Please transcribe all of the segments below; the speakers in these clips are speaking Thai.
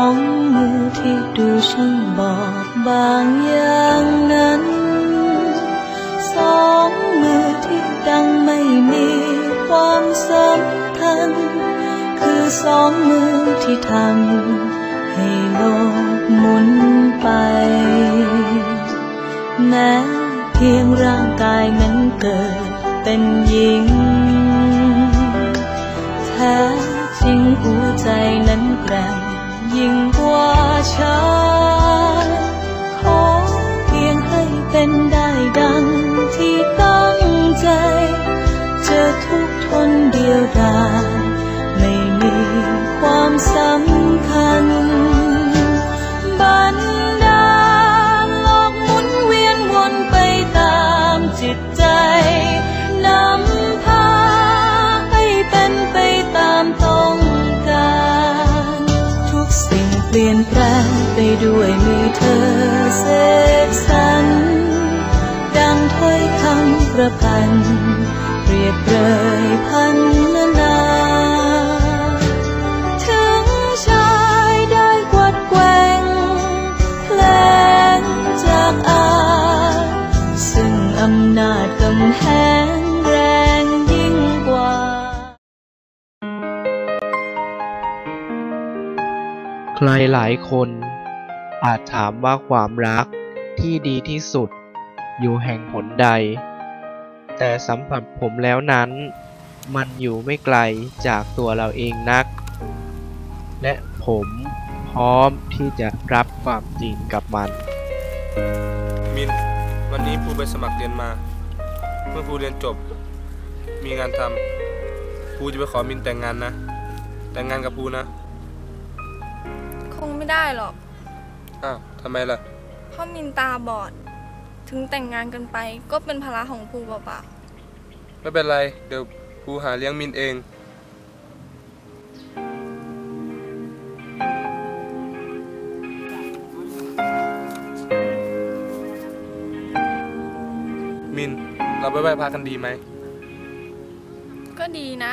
สองมือที่ดูช่างบอบบางอย่างนั้น สองมือที่ดังไม่มีความสำคัญ คือสองมือที่ทำให้โลกหมุนไป แม้เพียงร่างกายนั้นเกิดเป็นหญิงแท้จริงหัวใจนั้น ยิ่งกว่าชายขอเพียงให้เป็นได้ดังที่ตั้งใจ จะทุกข์ทนเดียวดายไม่มีความสำ ด้วยมือเธอเสกสรรดังถ้อยคำประพันธ์เปรียบเปรยพันนานาถึงชายได้กวัดแกว่งแผลงจากอาซึ่งอำนาจกำแหงแรงยิ่งกว่าใครหลายคน อาจถามว่าความรักที่ดีที่สุด อยู่แห่งหนใด แต่สำหรับผมแล้วนั้น มันอยู่ไม่ไกลจากตัวเราเองนัก และผมพร้อมที่จะรับความจริงกับมัน มิน วันนี้ภูไปสมัครเรียนมา เมื่อภูเรียนจบ มีงานทำภูจะไปขอมินแต่งงานนะ แต่งงานกับภูนะ คงไม่ได้หรอก อ้าวทำไมล่ะเพราะมินตาบอด ถึงแต่งงานกันไปก็เป็นภาระของภูเปล่าไม่เป็นไร เดี๋ยวภูหาเลี้ยงมินเอง มิน เราไปไหว้พระกันดีไหม ๆก็ดีนะ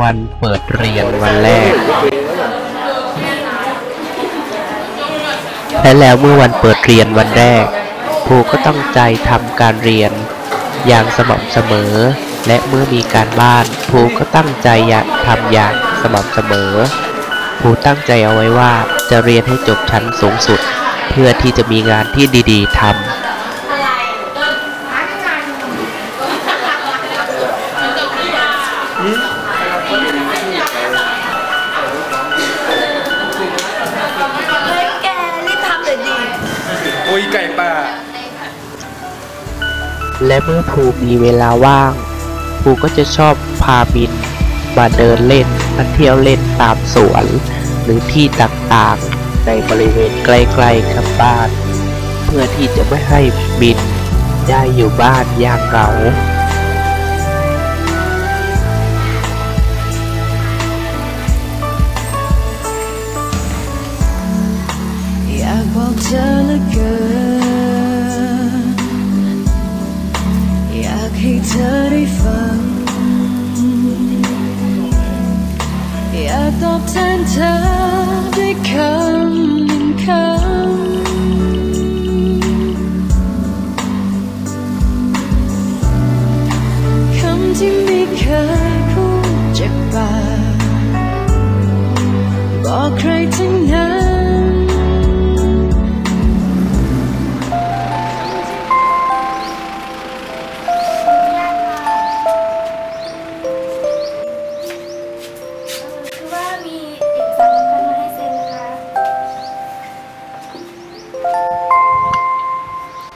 วันเปิดเรียนวันแรก และแล้วเมื่อวันเปิดเรียนวันแรกครูก็ตั้งใจทำการเรียน อย่างสม่ำเสมอ และเมื่อมีการบ้านครูก็ตั้งใจอยากทำอย่างสม่ำเสมอครูตั้งใจเอาไว้ว่าจะเรียนให้จบชั้นสูงสุด เพื่อที่จะมีงานที่ดี ๆทำ และเมื่อภูมีเวลาว่าง ภูก็จะชอบพาบินมาเดินเล่นมาเที่ยวเล่นตามสวน หรือที่ต่างๆ ในบริเวณใกล้ๆกับบ้าน เพื่อที่จะไม่ให้บินได้อยู่บ้านอย่างเหงาอยากบอกเธอเหลือเกินากให้เธอได้ฟั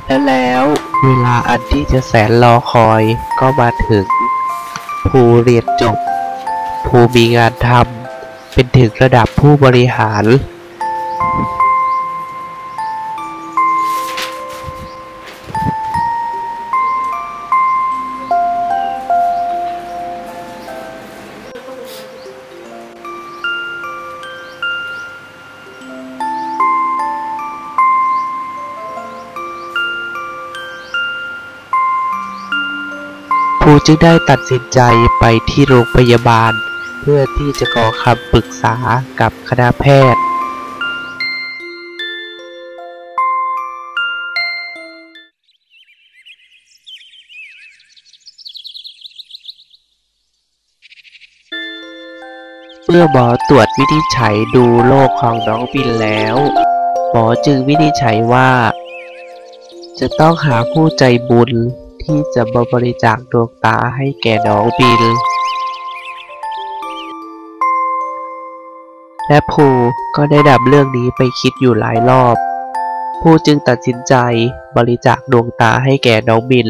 และแล้วเวลาอันที่จะแสนรอคอยก็มาถึง ภูเรียนจบ ภูมีงานทำเป็นถึงระดับผู้บริหาร ภูจึงได้ตัดสินใจไปที่โรงพยาบาล เพื่อที่จะขอคำปรึกษากับคณะแพทย์เมื่อหมอตรวจวินิจฉัยดูโรคของน้องบินแล้ว หมอจึงวินิจฉัยว่า จะต้องหาผู้ใจบุญ ที่จะบริจาคดวงตาให้แก่น้องบิล และภูก็ได้ดับเรื่องนี้ไปคิดอยู่หลายรอบ ภูจึงตัดสินใจบริจาคดวงตาให้แก่น้องบิล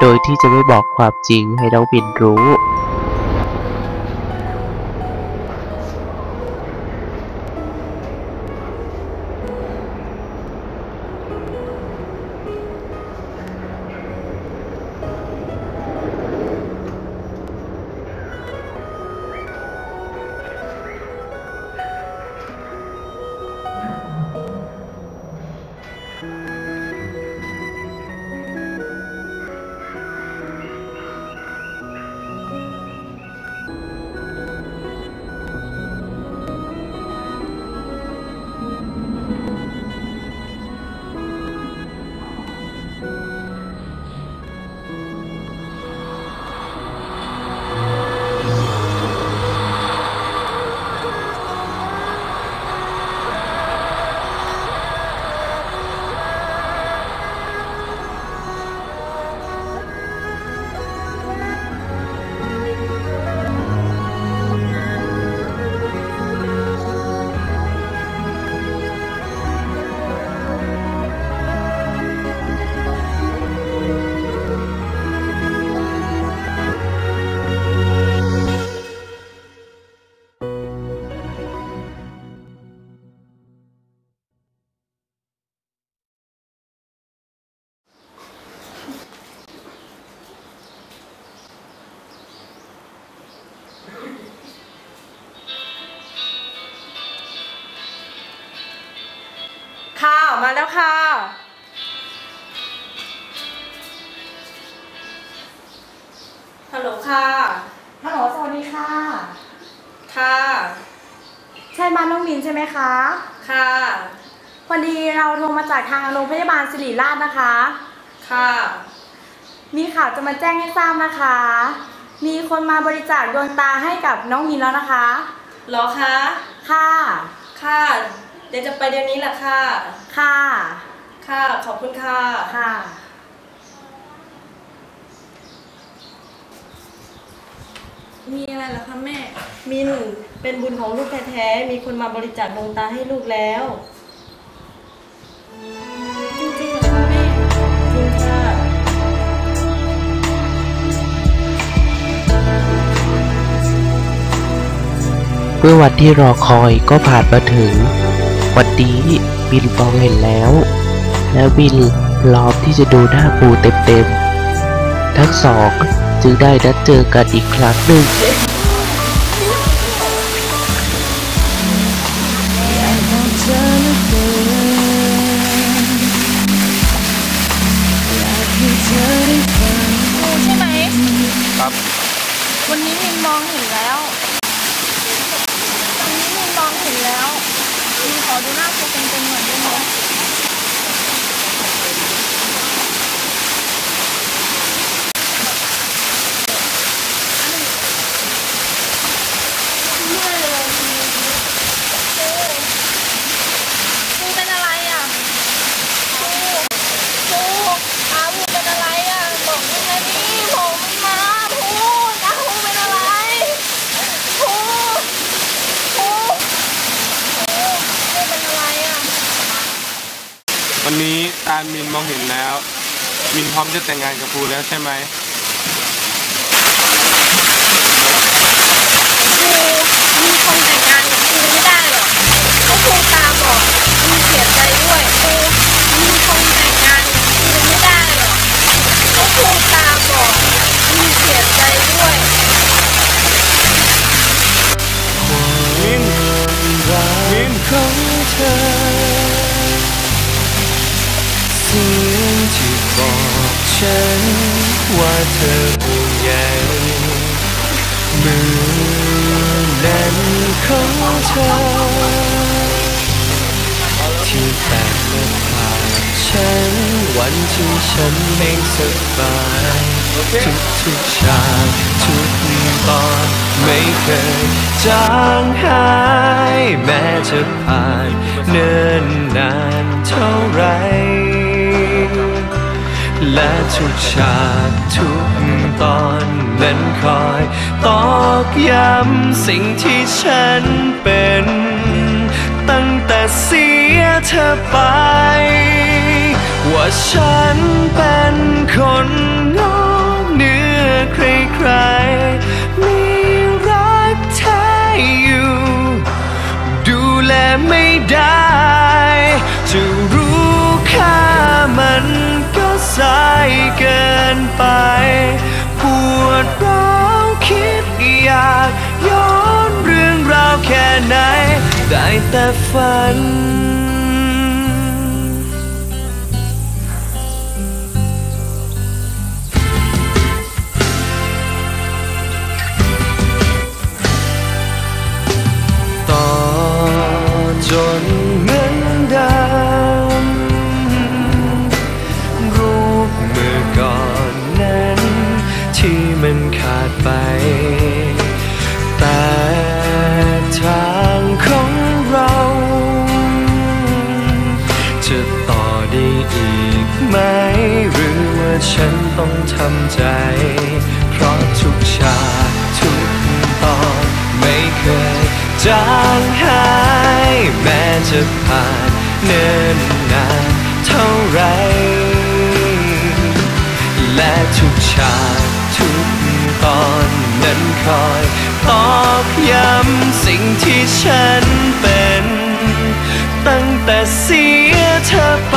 โดยที่จะไม่บอกความจริงให้น้องบิลรู้ ฮัลโหลค่ะฮัลโหลสวัสดีค่ะ ค่ะ ใช่บ้านน้องมินใช่ไหมคะ ค่ะพอดีเราโทรมาจากทางโรงพยาบาลศิริราชนะคะ ค่ะ มีข่าวจะมาแจ้งให้ทราบนะคะ มีคนมาบริจาคดวงตาให้กับน้องมินแล้วนะคะ เหรอคะ ค่ะ ค่ะ เดี๋ยวจะไปเดี๋ยวนี้แหละค่ะ ค่ะ ค่ะ ขอบคุณค่ะ ค่ะ มีอะไรเหรอคะแม่ มินเป็นบุญของลูกแท้ๆมีคนมาบริจาคดวงตาให้ลูกแล้ว จริงๆเหรอคะแม่ จริงค่ะ เมื่อวันที่รอคอยก็ผ่านมาถึง วันนี้บินมองเห็นแล้ว และบินพร้อมที่จะดูหน้าปูเต็มๆ ทั้งสอง จึงได้นัดเจอกันอีกครั้งหนึ่ง มินมองเห็นแล้ว มินพร้อมจะแต่งงานกับครูแล้วใช่ไหม วันที่ฉันไม่สบายทุกทุกฉากทุกตอนไม่เคยจางหายแม้จะผ่านเนิ่นนานเท่าไร และทุกฉากทุกตอนนั้นคอยตอกย้ำสิ่งที่ฉันเป็น ตั้งแต่เสียเธอไป ว่าฉันเป็นคนงอกเหนือใครๆ มีรักแท้อยู่ ดูแลไม่ได้ จะรู้ค่ามันก็สายเกินไป ปวดร้าวคิดอยากย้อนเรื่องราวแค่ไหน ได้แต่ฝัน ได้อีกไหม หรือว่าฉันต้องทำใจ เพราะทุกฉากทุกตอนไม่เคยจางหาย แม้จะผ่านเนิ่นนานเท่าไร และทุกฉากทุกตอนนั้นคอยตอกย้ำสิ่งที่ฉันเป็น ตั้งแต่เสียเธอไป